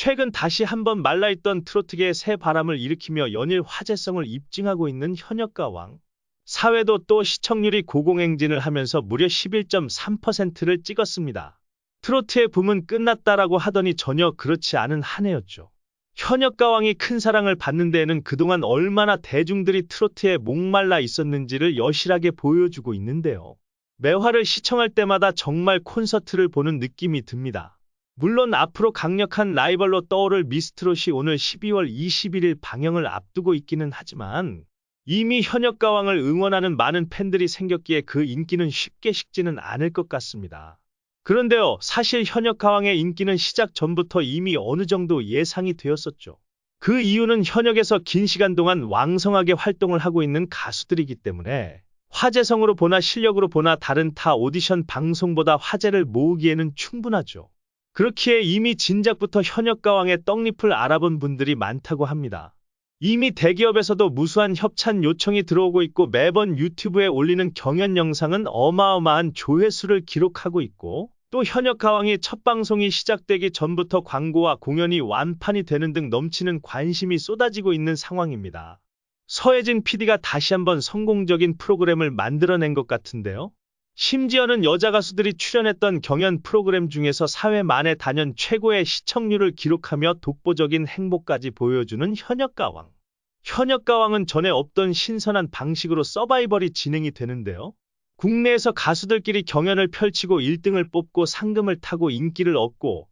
최근 다시 한번 말라있던 트로트계의 새 바람을 일으키며 연일 화제성을 입증하고 있는 현역가 왕. 사회도 또 시청률이 고공행진을 하면서 무려 11.3%를 찍었습니다. 트로트의 붐은 끝났다라고 하더니 전혀 그렇지 않은 한 해였죠. 현역가왕이 큰 사랑을 받는 데에는 그동안 얼마나 대중들이 트로트에 목말라 있었는지를 여실하게 보여주고 있는데요. 매화를 시청할 때마다 정말 콘서트를 보는 느낌이 듭니다. 물론 앞으로 강력한 라이벌로 떠오를 미스트롯이 오늘 12월 21일 방영을 앞두고 있기는 하지만 이미 현역 가왕을 응원하는 많은 팬들이 생겼기에 그 인기는 쉽게 식지는 않을 것 같습니다. 그런데요, 사실 현역 가왕의 인기는 시작 전부터 이미 어느 정도 예상이 되었었죠. 그 이유는 현역에서 긴 시간 동안 왕성하게 활동을 하고 있는 가수들이기 때문에 화제성으로 보나 실력으로 보나 다른 타 오디션 방송보다 화제를 모으기에는 충분하죠. 그렇기에 이미 진작부터 현역가왕의 떡잎을 알아본 분들이 많다고 합니다. 이미 대기업에서도 무수한 협찬 요청이 들어오고 있고 매번 유튜브에 올리는 경연 영상은 어마어마한 조회수를 기록하고 있고 또 현역 가왕이 첫 방송이 시작되기 전부터 광고와 공연이 완판이 되는 등 넘치는 관심이 쏟아지고 있는 상황입니다. 서혜진 PD가 다시 한번 성공적인 프로그램을 만들어낸 것 같은데요. 심지어는 여자 가수들이 출연했던 경연 프로그램 중에서 사회 만의 단연 최고의 시청률을 기록하며 독보적인 행보까지 보여주는 현역가왕. 현역가왕은 전에 없던 신선한 방식으로 서바이벌이 진행이 되는데요. 국내에서 가수들끼리 경연을 펼치고 1등을 뽑고 상금을 타고 인기를 얻고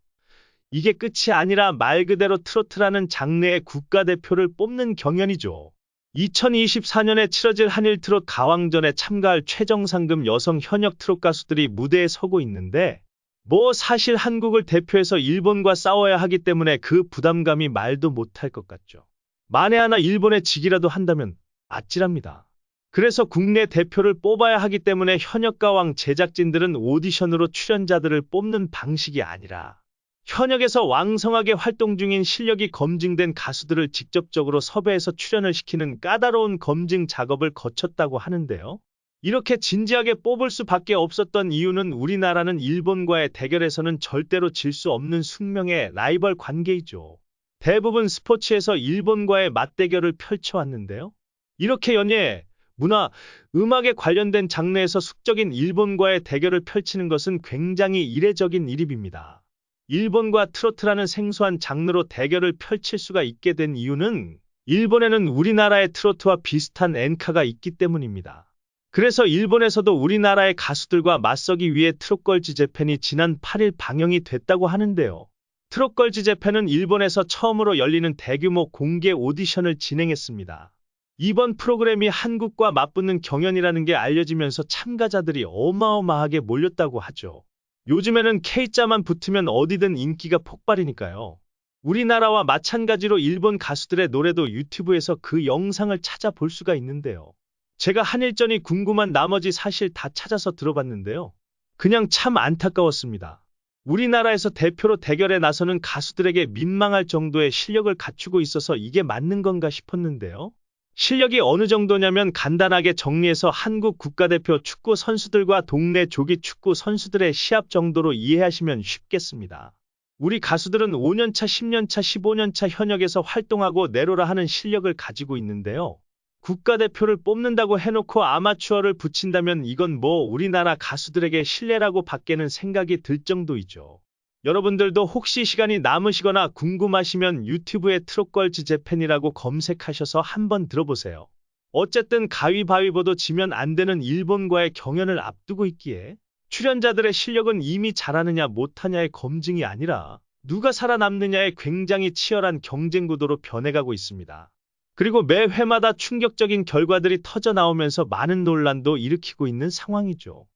이게 끝이 아니라 말 그대로 트로트라는 장르의 국가대표를 뽑는 경연이죠. 2024년에 치러질 한일 트롯 가왕전에 참가할 최정상금 여성 현역 트롯 가수들이 무대에 서고 있는데 뭐 사실 한국을 대표해서 일본과 싸워야 하기 때문에 그 부담감이 말도 못할 것 같죠. 만에 하나 일본에 지기라도 한다면 아찔합니다. 그래서 국내 대표를 뽑아야 하기 때문에 현역 가왕 제작진들은 오디션으로 출연자들을 뽑는 방식이 아니라 현역에서 왕성하게 활동 중인 실력이 검증된 가수들을 직접적으로 섭외해서 출연을 시키는 까다로운 검증 작업을 거쳤다고 하는데요. 이렇게 진지하게 뽑을 수밖에 없었던 이유는 우리나라는 일본과의 대결에서는 절대로 질 수 없는 숙명의 라이벌 관계이죠. 대부분 스포츠에서 일본과의 맞대결을 펼쳐왔는데요. 이렇게 연예, 문화, 음악에 관련된 장르에서 숙적인 일본과의 대결을 펼치는 것은 굉장히 이례적인 일입니다. 일본과 트로트라는 생소한 장르로 대결을 펼칠 수가 있게 된 이유는 일본에는 우리나라의 트로트와 비슷한 엔카가 있기 때문입니다. 그래서 일본에서도 우리나라의 가수들과 맞서기 위해 트롯걸즈 재팬이 지난 8일 방영이 됐다고 하는데요. 트롯걸즈 재팬은 일본에서 처음으로 열리는 대규모 공개 오디션을 진행했습니다. 이번 프로그램이 한국과 맞붙는 경연이라는 게 알려지면서 참가자들이 어마어마하게 몰렸다고 하죠. 요즘에는 K자만 붙으면 어디든 인기가 폭발이니까요. 우리나라와 마찬가지로 일본 가수들의 노래도 유튜브에서 그 영상을 찾아볼 수가 있는데요. 제가 한일전이 궁금한 나머지 사실 다 찾아서 들어봤는데요. 그냥 참 안타까웠습니다. 우리나라에서 대표로 대결에 나서는 가수들에게 민망할 정도의 실력을 갖추고 있어서 이게 맞는 건가 싶었는데요. 실력이 어느 정도냐면 간단하게 정리해서 한국 국가대표 축구 선수들과 동네 조기 축구 선수들의 시합 정도로 이해하시면 쉽겠습니다. 우리 가수들은 5년차, 10년차, 15년차 현역에서 활동하고 내로라 하는 실력을 가지고 있는데요. 국가대표를 뽑는다고 해놓고 아마추어를 붙인다면 이건 뭐 우리나라 가수들에게 신뢰라고 밖에는 생각이 들 정도이죠. 여러분들도 혹시 시간이 남으시거나 궁금하시면 유튜브에 트롯걸즈 재팬이라고 검색하셔서 한번 들어보세요. 어쨌든 가위바위보도 지면 안 되는 일본과의 경연을 앞두고 있기에 출연자들의 실력은 이미 잘하느냐 못하냐의 검증이 아니라 누가 살아남느냐의 굉장히 치열한 경쟁 구도로 변해가고 있습니다. 그리고 매 회마다 충격적인 결과들이 터져 나오면서 많은 논란도 일으키고 있는 상황이죠.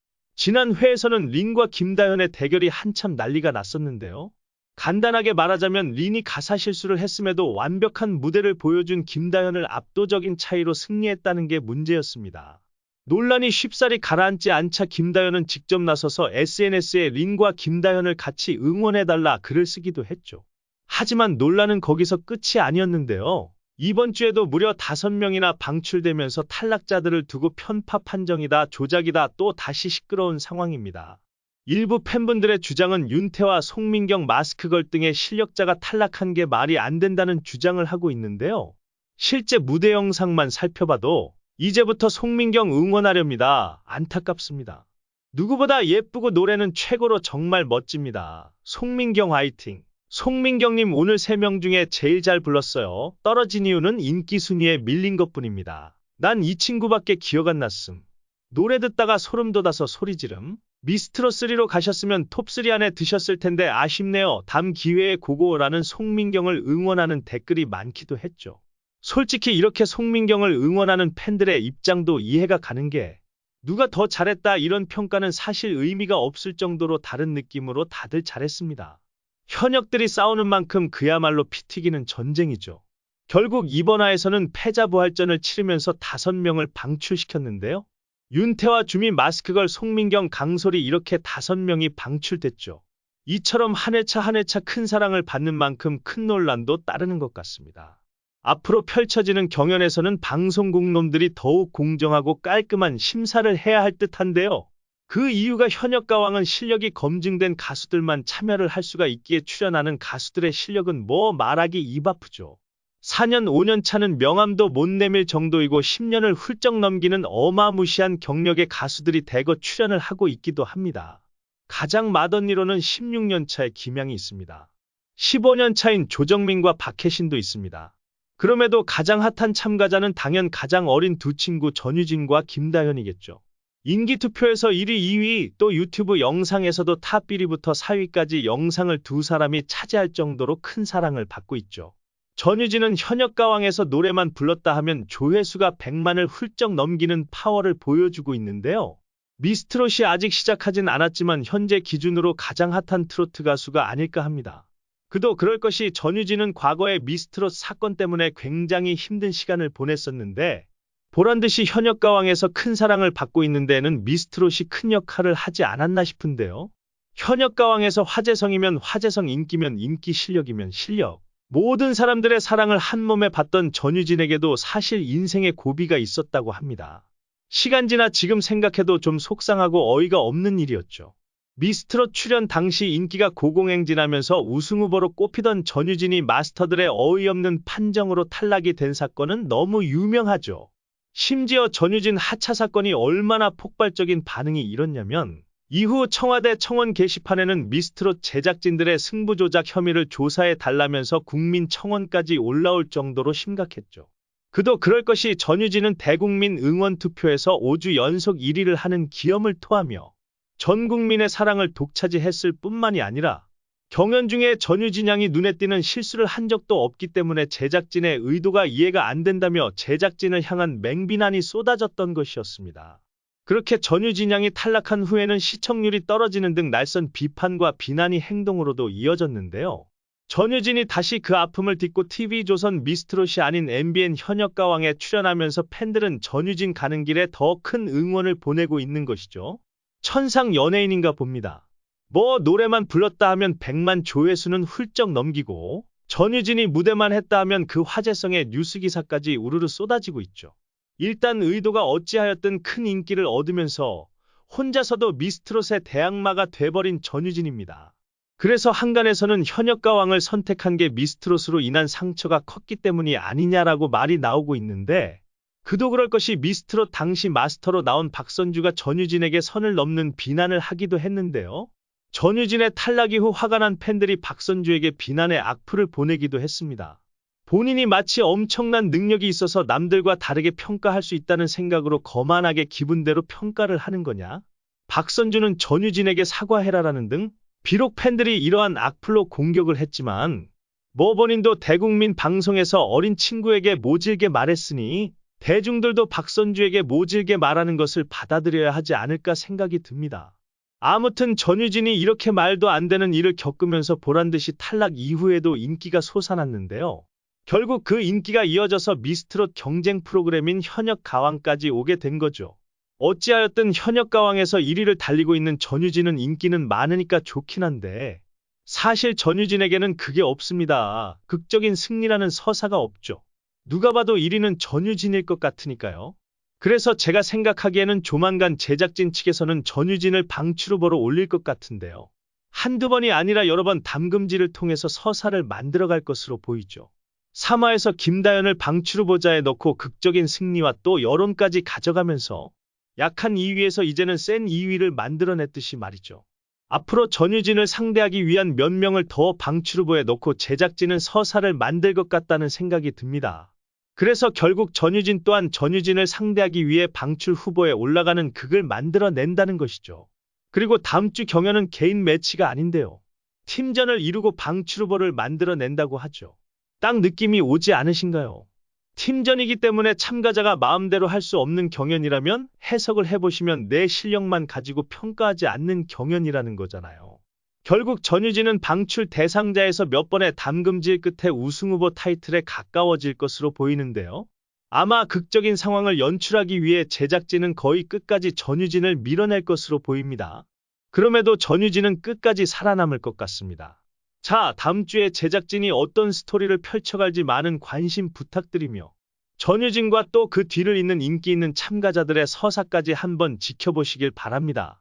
지난 회에서는 린과 김다현의 대결이 한참 난리가 났었는데요. 간단하게 말하자면 린이 가사 실수를 했음에도 완벽한 무대를 보여준 김다현을 압도적인 차이로 승리했다는 게 문제였습니다. 논란이 쉽사리 가라앉지 않자 김다현은 직접 나서서 SNS에 린과 김다현을 같이 응원해달라 글을 쓰기도 했죠. 하지만 논란은 거기서 끝이 아니었는데요. 이번 주에도 무려 5명이나 방출되면서 탈락자들을 두고 편파 판정이다, 조작이다 또 다시 시끄러운 상황입니다. 일부 팬분들의 주장은 윤태와 송민경 마스크 걸 등의 실력자가 탈락한 게 말이 안 된다는 주장을 하고 있는데요. 실제 무대 영상만 살펴봐도 이제부터 송민경 응원하렵니다. 안타깝습니다. 누구보다 예쁘고 노래는 최고로 정말 멋집니다. 송민경 화이팅! 송민경님 오늘 3명 중에 제일 잘 불렀어요. 떨어진 이유는 인기 순위에 밀린 것 뿐입니다. 난 이 친구밖에 기억 안 났음. 노래 듣다가 소름 돋아서 소리 지름. 미스트로3로 가셨으면 톱3 안에 드셨을 텐데 아쉽네요. 다음 기회에 고고라는 송민경을 응원하는 댓글이 많기도 했죠. 솔직히 이렇게 송민경을 응원하는 팬들의 입장도 이해가 가는 게 누가 더 잘했다 이런 평가는 사실 의미가 없을 정도로 다른 느낌으로 다들 잘했습니다. 현역들이 싸우는 만큼 그야말로 피 튀기는 전쟁이죠. 결국 이번 화에서는 패자부활전을 치르면서 다섯 명을 방출시켰는데요. 윤태와 주미 마스크걸 송민경 강솔이 이렇게 다섯 명이 방출됐죠. 이처럼 한 회차 한 회차 큰 사랑을 받는 만큼 큰 논란도 따르는 것 같습니다. 앞으로 펼쳐지는 경연에서는 방송국 놈들이 더욱 공정하고 깔끔한 심사를 해야 할 듯한데요. 그 이유가 현역 가왕은 실력이 검증된 가수들만 참여를 할 수가 있기에 출연하는 가수들의 실력은 뭐 말하기 입 아프죠. 4년 5년 차는 명함도 못 내밀 정도이고 10년을 훌쩍 넘기는 어마무시한 경력의 가수들이 대거 출연을 하고 있기도 합니다. 가장 맏언니로는 16년 차의 김양이 있습니다. 15년 차인 조정민과 박혜신도 있습니다. 그럼에도 가장 핫한 참가자는 당연 가장 어린 두 친구 전유진과 김다현이겠죠. 인기 투표에서 1위, 2위, 또 유튜브 영상에서도 탑 1위부터 4위까지 영상을 두 사람이 차지할 정도로 큰 사랑을 받고 있죠. 전유진은 현역 가왕에서 노래만 불렀다 하면 조회수가 100만을 훌쩍 넘기는 파워를 보여주고 있는데요. 미스트롯이 아직 시작하진 않았지만 현재 기준으로 가장 핫한 트로트 가수가 아닐까 합니다. 그도 그럴 것이 전유진은 과거에 미스트롯 사건 때문에 굉장히 힘든 시간을 보냈었는데 보란듯이 현역 가왕에서 큰 사랑을 받고 있는 데에는 미스트롯이 큰 역할을 하지 않았나 싶은데요. 현역 가왕에서 화재성이면 화재성 인기면 인기 실력이면 실력. 모든 사람들의 사랑을 한 몸에 받던 전유진에게도 사실 인생의 고비가 있었다고 합니다. 시간 지나 지금 생각해도 좀 속상하고 어이가 없는 일이었죠. 미스트롯 출연 당시 인기가 고공행진하면서 우승 후보로 꼽히던 전유진이 마스터들의 어이없는 판정으로 탈락이 된 사건은 너무 유명하죠. 심지어 전유진 하차 사건이 얼마나 폭발적인 반응이 일었냐면 이후 청와대 청원 게시판에는 미스트롯 제작진들의 승부조작 혐의를 조사해 달라면서 국민 청원까지 올라올 정도로 심각했죠. 그도 그럴 것이 전유진은 대국민 응원 투표에서 5주 연속 1위를 하는 기염을 토하며 전 국민의 사랑을 독차지했을 뿐만이 아니라 경연 중에 전유진 양이 눈에 띄는 실수를 한 적도 없기 때문에 제작진의 의도가 이해가 안 된다며 제작진을 향한 맹비난이 쏟아졌던 것이었습니다. 그렇게 전유진 양이 탈락한 후에는 시청률이 떨어지는 등 날선 비판과 비난이 행동으로도 이어졌는데요. 전유진이 다시 그 아픔을 딛고 TV조선 미스트롯이 아닌 MBN 현역가왕에 출연하면서 팬들은 전유진 가는 길에 더 큰 응원을 보내고 있는 것이죠. 천상 연예인인가 봅니다. 뭐 노래만 불렀다 하면 100만 조회수는 훌쩍 넘기고 전유진이 무대만 했다 하면 그 화제성의 뉴스 기사까지 우르르 쏟아지고 있죠. 일단 의도가 어찌하였든 큰 인기를 얻으면서 혼자서도 미스트롯의 대항마가 돼버린 전유진입니다. 그래서 한간에서는 현역가왕을 선택한 게 미스트롯으로 인한 상처가 컸기 때문이 아니냐라고 말이 나오고 있는데 그도 그럴 것이 미스트롯 당시 마스터로 나온 박선주가 전유진에게 선을 넘는 비난을 하기도 했는데요. 전유진의 탈락 이후 화가 난 팬들이 박선주에게 비난의 악플을 보내기도 했습니다. 본인이 마치 엄청난 능력이 있어서 남들과 다르게 평가할 수 있다는 생각으로 거만하게 기분대로 평가를 하는 거냐? 박선주는 전유진에게 사과해라라는 등 비록 팬들이 이러한 악플로 공격을 했지만 뭐 본인도 대국민 방송에서 어린 친구에게 모질게 말했으니 대중들도 박선주에게 모질게 말하는 것을 받아들여야 하지 않을까 생각이 듭니다. 아무튼 전유진이 이렇게 말도 안 되는 일을 겪으면서 보란듯이 탈락 이후에도 인기가 솟아났는데요. 결국 그 인기가 이어져서 미스트롯 경쟁 프로그램인 현역 가왕까지 오게 된 거죠. 어찌하였든 현역 가왕에서 1위를 달리고 있는 전유진은 인기는 많으니까 좋긴 한데 사실 전유진에게는 그게 없습니다. 극적인 승리라는 서사가 없죠. 누가 봐도 1위는 전유진일 것 같으니까요. 그래서 제가 생각하기에는 조만간 제작진 측에서는 전유진을 방출 후보로 올릴 것 같은데요. 한두 번이 아니라 여러 번 담금질을 통해서 서사를 만들어갈 것으로 보이죠. 3화에서 김다연을 방출 후보자에 넣고 극적인 승리와 또 여론까지 가져가면서 약한 2위에서 이제는 센 2위를 만들어냈듯이 말이죠. 앞으로 전유진을 상대하기 위한 몇 명을 더 방출 후보에 넣고 제작진은 서사를 만들 것 같다는 생각이 듭니다. 그래서 결국 전유진 또한 전유진을 상대하기 위해 방출 후보에 올라가는 극을 만들어낸다는 것이죠. 그리고 다음 주 경연은 개인 매치가 아닌데요. 팀전을 이루고 방출 후보를 만들어낸다고 하죠. 딱 느낌이 오지 않으신가요? 팀전이기 때문에 참가자가 마음대로 할 수 없는 경연이라면 해석을 해보시면 내 실력만 가지고 평가하지 않는 경연이라는 거잖아요. 결국 전유진은 방출 대상자에서 몇 번의 담금질 끝에 우승 후보 타이틀에 가까워질 것으로 보이는데요. 아마 극적인 상황을 연출하기 위해 제작진은 거의 끝까지 전유진을 밀어낼 것으로 보입니다. 그럼에도 전유진은 끝까지 살아남을 것 같습니다. 자, 다음 주에 제작진이 어떤 스토리를 펼쳐갈지 많은 관심 부탁드리며 전유진과 또 그 뒤를 잇는 인기 있는 참가자들의 서사까지 한번 지켜보시길 바랍니다.